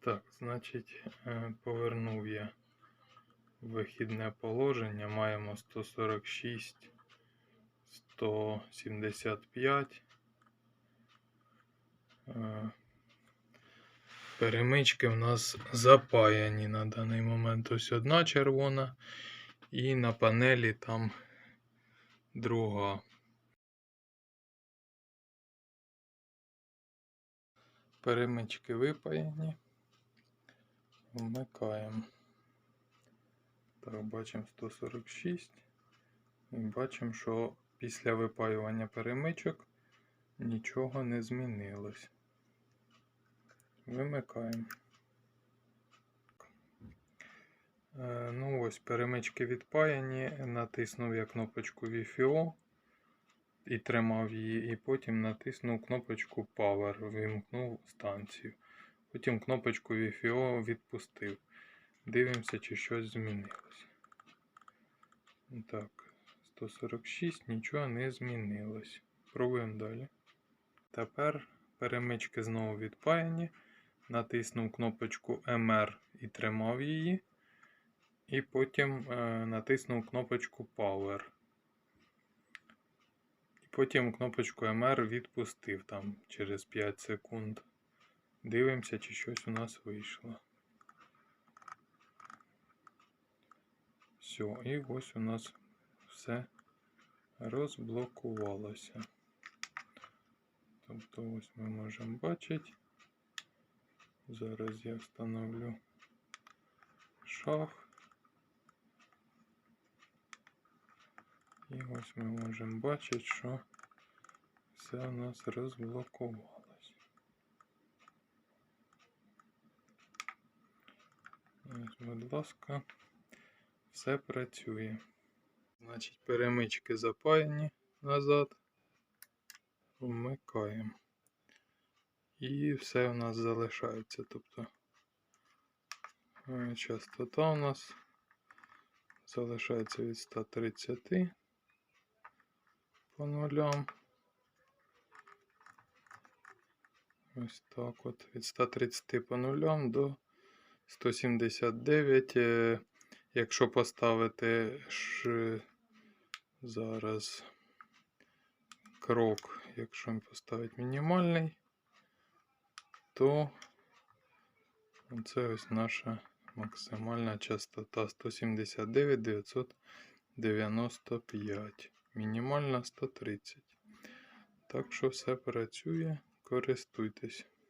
Так, значить, е, повернув я вихідне положення. Маємо 146, 175. Е, Перемички в нас запаяні на даний момент. Ось одна червона, і на панелі там друга. Перемички випаяні. Вмикаємо. Бачимо 146. І бачимо, що після випаювання перемичок нічого не змінилось. Вимикаємо. Е, Ну ось, перемички відпаяні. Натиснув я кнопочку Wi-Fi і тримав її, і потім натиснув кнопочку Power, вимкнув станцію. Потім кнопочку Wi-Fi відпустив. Дивимося, чи щось змінилось. Так, 146, нічого не змінилось. Пробуємо далі. Тепер перемички знову відпаяні. Натиснув кнопочку MR і тримав її. І потім е, натиснув кнопочку Power. І потім кнопочку MR відпустив там через 5 секунд. Дивимося, чи щось у нас вийшло. Все, і ось у нас все розблокувалося. Тобто ось ми можемо бачити. Зараз я встановлю шах. І ось ми можемо бачити, що все у нас розблокувалось. Ось, будь ласка, все працює. Значить, перемички запаяні назад. Вмикаємо. І все у нас залишається. Тобто е, частота у нас залишається від 130 по нулям. Ось так от. Від 130 по нулям до 179. Е, Якщо поставити ж зараз крок, якщо поставити мінімальний, то це ось наша максимальна частота 179 995. Мінімальна 130. Так що все працює, користуйтесь.